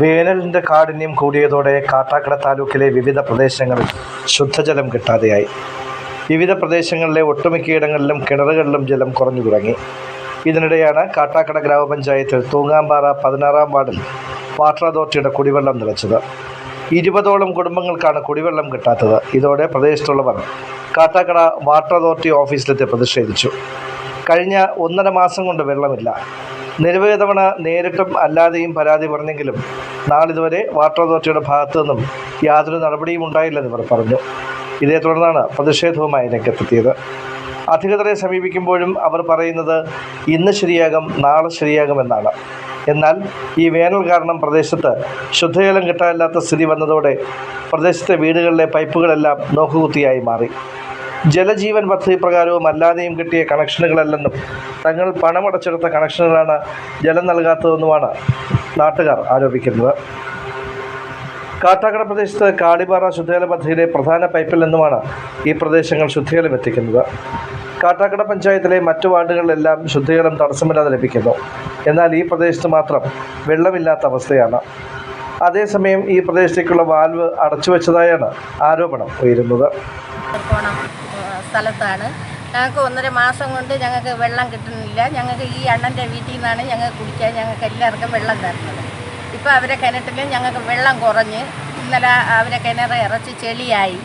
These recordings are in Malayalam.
വേനലിന്റെ കാഠിന്യം കൂടിയതോടെ കാട്ടാക്കട താലൂക്കിലെ വിവിധ പ്രദേശങ്ങളിൽ ശുദ്ധജലം കിട്ടാതെയായി. വിവിധ പ്രദേശങ്ങളിലെ ഒട്ടുമിക്കയിടങ്ങളിലും കിണറുകളിലും ജലം കുറഞ്ഞു തുടങ്ങി. ഇതിനിടെയാണ് കാട്ടാക്കട ഗ്രാമപഞ്ചായത്തിൽ തൂങ്ങാമ്പാറ പതിനാറാം വാർഡിൽ വാട്ടർ അതോറിറ്റിയുടെ കുടിവെള്ളം നിലച്ചത് ഇരുപതോളം കുടുംബങ്ങൾക്കാണ് കുടിവെള്ളം കിട്ടാത്തത്. ഇതോടെ പ്രദേശത്തുള്ളവർ കാട്ടാക്കട വാട്ടർ അതോറിറ്റി ഓഫീസിലെത്തി പ്രതിഷേധിച്ചു. കഴിഞ്ഞ ഒന്നര മാസം കൊണ്ട് വെള്ളമില്ല. നിരവധി തവണ നേരിട്ടും അല്ലാതെയും പരാതി പറഞ്ഞെങ്കിലും നാളിതുവരെ വാട്ടർ അതോറിറ്റിയുടെ ഭാഗത്തു നിന്നും യാതൊരു നടപടിയും ഉണ്ടായില്ലെന്ന് ഇവർ പറഞ്ഞു. ഇതേ തുടർന്നാണ് പ്രതിഷേധവുമായി രംഗത്തെത്തിയത്. അധികൃതരെ സമീപിക്കുമ്പോഴും അവർ പറയുന്നത് ഇന്ന് ശരിയാകും നാളെ ശരിയാകുമെന്നാണ് എന്നാൽ ഈ വേനൽ കാരണം പ്രദേശത്ത് ശുദ്ധജലം കിട്ടാനില്ലാത്ത സ്ഥിതി വന്നതോടെ പ്രദേശത്തെ വീടുകളിലെ പൈപ്പുകളെല്ലാം നോക്കുകുത്തിയായി മാറി. ജലജീവൻ പദ്ധതി പ്രകാരവും അല്ലാതെയും കിട്ടിയ കണക്ഷനുകളല്ലെന്നും തങ്ങൾ പണമടച്ചെടുത്ത കണക്ഷനുകളാണ് ജലം നൽകാത്തതെന്നുമാണ് നാട്ടുകാർ ആരോപിക്കുന്നത്. കാട്ടാക്കട പ്രദേശത്ത് കാളിപാറ ശുദ്ധജല പദ്ധതിയിലെ പ്രധാന പൈപ്പിൽ നിന്നുമാണ് ഈ പ്രദേശങ്ങൾ ശുദ്ധജലം എത്തിക്കുന്നത്. കാട്ടാക്കട പഞ്ചായത്തിലെ മറ്റു വാർഡുകളിലെല്ലാം ശുദ്ധജലം തടസ്സമില്ലാതെ ലഭിക്കുന്നു. എന്നാൽ ഈ പ്രദേശത്ത് മാത്രം വെള്ളമില്ലാത്ത അവസ്ഥയാണ്. അതേസമയം ഈ പ്രദേശത്തേക്കുള്ള വാൽവ് അടച്ചു വെച്ചതായാണ് ആരോപണം ഉയരുന്നത്. സ്ഥലത്താണ്. ഞങ്ങൾക്ക് ഒന്നര മാസം കൊണ്ട് ഞങ്ങൾക്ക് വെള്ളം കിട്ടുന്നില്ല. ഞങ്ങൾക്ക് ഈ അണ്ണന്റെ വീട്ടിൽ നിന്നാണ് ഞങ്ങൾക്ക് കുടിക്കാൻ ഞങ്ങൾക്ക് എല്ലാവർക്കും വെള്ളം തരുന്നത്. ഇപ്പോൾ അവരെ കിണറ്റിൽ ഞങ്ങൾക്ക് വെള്ളം കുറഞ്ഞ് ഇന്നലെ അവരെ കിണർ ഇറച്ചി ചെളിയായി.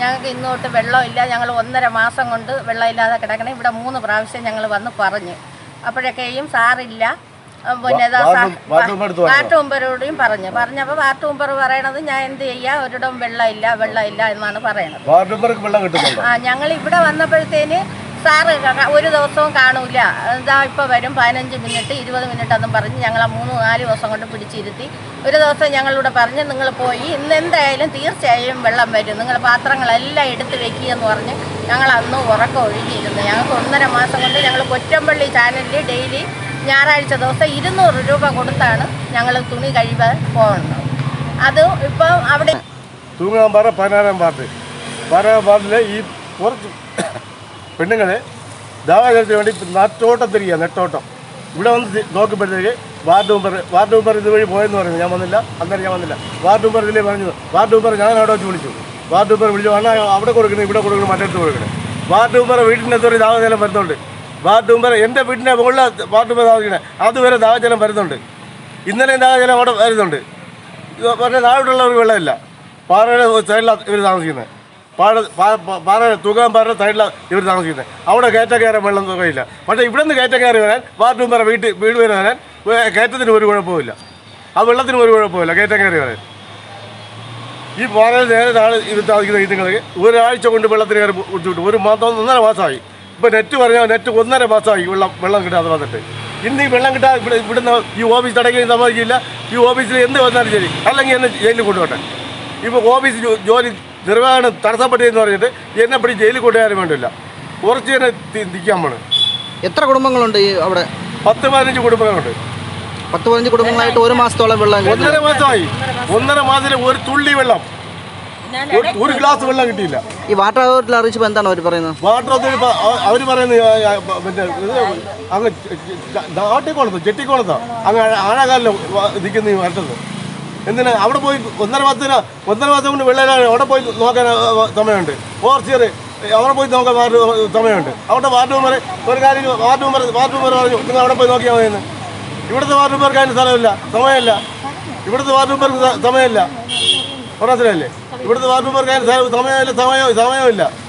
ഞങ്ങൾക്ക് ഇന്നോട്ട് വെള്ളമില്ല ഞങ്ങൾ ഒന്നര മാസം കൊണ്ട് വെള്ളമില്ലാതെ കിടക്കണം. ഇവിടെ മൂന്ന് പ്രാവശ്യം ഞങ്ങൾ വന്ന് പറഞ്ഞു. അപ്പോഴൊക്കെയും സാറില്ല. പിന്നെ വാർഡ് മെമ്പറോടും പറഞ്ഞു. പറഞ്ഞപ്പോൾ വാർഡ് മെമ്പർ പറയണത് ഞാൻ എന്ത് ചെയ്യാ? ഒരിടം വെള്ളമില്ല വെള്ളമില്ല എന്നാണ് പറയണത്. വാർഡ് മെമ്പർക്ക് വെള്ളം ആ ഞങ്ങൾ ഇവിടെ വന്നപ്പോഴത്തേന് സാറ് ഒരു ദിവസവും കാണൂല. എന്താ ഇപ്പോൾ വരും പതിനഞ്ച് മിനിറ്റ് ഇരുപത് മിനിറ്റ് എന്നും പറഞ്ഞ് ഞങ്ങൾ ആ മൂന്ന് നാല് ദിവസം കൊണ്ട് പിടിച്ചിരുത്തി. ഒരു ദിവസം ഞങ്ങളിവിടെ പറഞ്ഞ് നിങ്ങൾ പോയി ഇന്ന് എന്തായാലും തീർച്ചയായും വെള്ളം വരും. നിങ്ങൾ പാത്രങ്ങളെല്ലാം എടുത്ത് വെക്കുക എന്ന് പറഞ്ഞ് ഞങ്ങൾ അന്ന് ഉറക്കം ഒഴുകിയിരുന്നു. ഞങ്ങൾക്ക് ഒന്നര മാസം കൊണ്ട് ഞങ്ങൾ കൊറ്റമ്പള്ളി ചാനലിൽ ഡെയിലി ഞായറാഴ്ച ദിവസം ഇരുന്നൂറ് രൂപ കൊടുത്താണ് ഞങ്ങൾ തുണി കഴിവാൻ പോകുന്നത് അത് ഇപ്പം അവിടെ തൂങ്ങാമ്പാറ പതിനാറാം വാർഡ്. പതിനാറാം വാർഡിലെ ഈ കുറച്ച് പെണ്ണുങ്ങളെ ദാഹജലത്തിന് വേണ്ടി നെട്ടോട്ടം തിരിക്കുക നെട്ടോട്ടം. ഇവിടെ വന്ന് നോക്കുമ്പോഴത്തേക്ക് വാർഡ് മെമ്പർ വാർഡ് മെമ്പർ ഇതുവഴി പോയെന്ന് പറഞ്ഞു ഞാൻ വന്നില്ല അന്നേരം ഞാൻ വന്നില്ല. വാർഡ് മെമ്പർ ഇതിലേ പറഞ്ഞു വാർഡ് മെമ്പർ ഞാൻ അവിടെ വെച്ച് വിളിച്ചു. വാർഡ് മെമ്പർ വിളിച്ചു അണ്ണാ അവിടെ കൊടുക്കണേ ഇവിടെ കൊടുക്കണം മറ്റടുത്ത് കൊടുക്കണേ. വാർഡ് മെമ്പർ വീട്ടിന്റെ അകത്തൊരു ദാഹജലം വരുന്നുണ്ട്. വാർഡ് മെമ്പർ എന്റെ വീടിന്റെ മുകളിൽ വാർഡ് മെമ്പർ താമസിക്കണേ. അതുവരെ ദാഹജലം വരുന്നുണ്ട്. ഇന്നലെ ദാഹജലം അവിടെ വരുന്നുണ്ട്. പറഞ്ഞ നാടുള്ളവർക്ക് വെള്ളമില്ല. പാറയുടെ സൈഡിലാണ് ഇവർ താമസിക്കുന്നത്. പാറ പാറ പാറയുടെ സൈഡിലാണ് ഇവർ താമസിക്കുന്നത്. അവിടെ കയറ്റ കയറാൻ വെള്ളം തുകയില്ല പക്ഷേ ഇവിടെ നിന്ന് കയറ്റ കയറി വരാൻ വാർഡ് മെമ്പറെ വീട്ടിൽ വീട് വരെ വരാൻ കയറ്റത്തിന് ഒരു കുഴപ്പമില്ല ആ വെള്ളത്തിന് ഒരു കുഴപ്പമില്ല കയറ്റം കയറി വരാൻ. ഈ പാറയിൽ നേരെ താഴെ ഇവർ താമസിക്കുന്ന ഇതുങ്ങൾക്ക് ഒരാഴ്ച കൊണ്ട് വെള്ളത്തിന് കയറി കുടിച്ചുവിട്ടു ഒരു മാസം ഒന്നര മാസമായി. ഇപ്പോൾ നെറ്റ് പറഞ്ഞാൽ നെറ്റ് ഒന്നര മാസമായി വെള്ളം വെള്ളം കിട്ടാതെ വന്നിട്ട്. ഇന്ന് ഈ വെള്ളം കിട്ടാതെ ഇവിടെ ഇവിടുന്ന് ഈ ഓഫീസ് അടയ്ക്കാൻ സമ്മതിക്കില്ല. ഈ ഓഫീസിൽ എന്ത് വന്നാലും ശരി. അല്ലെങ്കിൽ എന്നെ ജയിലിൽ കൊണ്ടുപോട്ടെ. ഇപ്പോൾ ഓഫീസ് ജോലി നിർവഹണം തടസ്സപ്പെട്ടതെന്ന് പറഞ്ഞിട്ട് എന്നെ പിടി ജയിലിൽ കൊണ്ടുപോകാനും വേണ്ടില്ല. കുറച്ച് തന്നെ നിൽക്കാൻ വേണം എത്ര കുടുംബങ്ങളുണ്ട് ഈ അവിടെ? പത്ത് പതിനഞ്ച് കുടുംബങ്ങളുണ്ട്. പത്ത് പതിനഞ്ച് കുടുംബങ്ങളായിട്ട് ഒരു മാസത്തോളം വെള്ളം. ഒന്നര മാസമായി. ഒന്നര മാസത്തിൽ ഒരു തുള്ളി വെള്ളം. ഒരു- ഒരു ഗ്ലാസ് വെള്ളം കിട്ടിയില്ല. ഈ വാട്ടർ അതോറിറ്റിയിൽ അറിയിച്ചപ്പോൾ എന്താണ് അവർ പറയുന്നത്? വാട്ടർ അതോറിറ്റി അവർ പറയുന്നത് ആ, ആ, മറ്റേ ഇത് അങ്ങ് നാട്ടിക്കോളത്ത് ചെട്ടിക്കോളത്താ അങ്ങ് ആഴകാലിൽ നിൽക്കുന്ന ഈ വരട്ടത് എന്തിനാ? അവിടെ പോയി ഒന്നര മാസത്തിന് ഒന്നര മാസം കൊണ്ട് വെള്ളയിലാണ് അവിടെ പോയി നോക്കാൻ ആ, ആ, സമയമുണ്ട്. ഓർച്ചിയർ അവിടെ പോയി നോക്കാൻ വാർഡ് സമയമുണ്ട്. അവിടെ വാർഡ് മെമ്പർ ഒരു കാര്യം വാർഡ് മെമ്പർ വാർഡ് മെമ്പർ പറഞ്ഞു നിങ്ങൾ അവിടെ പോയി നോക്കിയാൽ മതിയെന്ന്. ഇവിടുത്തെ വാർഡ് മെമ്പർക്ക് അതിന് സ്ഥലമില്ല സമയമില്ല. ഇവിടുത്തെ വാർഡ് മെമ്പർക്ക് സമയമില്ല. സമയമില്ല മനസ്സിലല്ലേ ഇവിടുത്തെ സ്ഥലം- സമയമില്ല സമയം സമയമില്ല.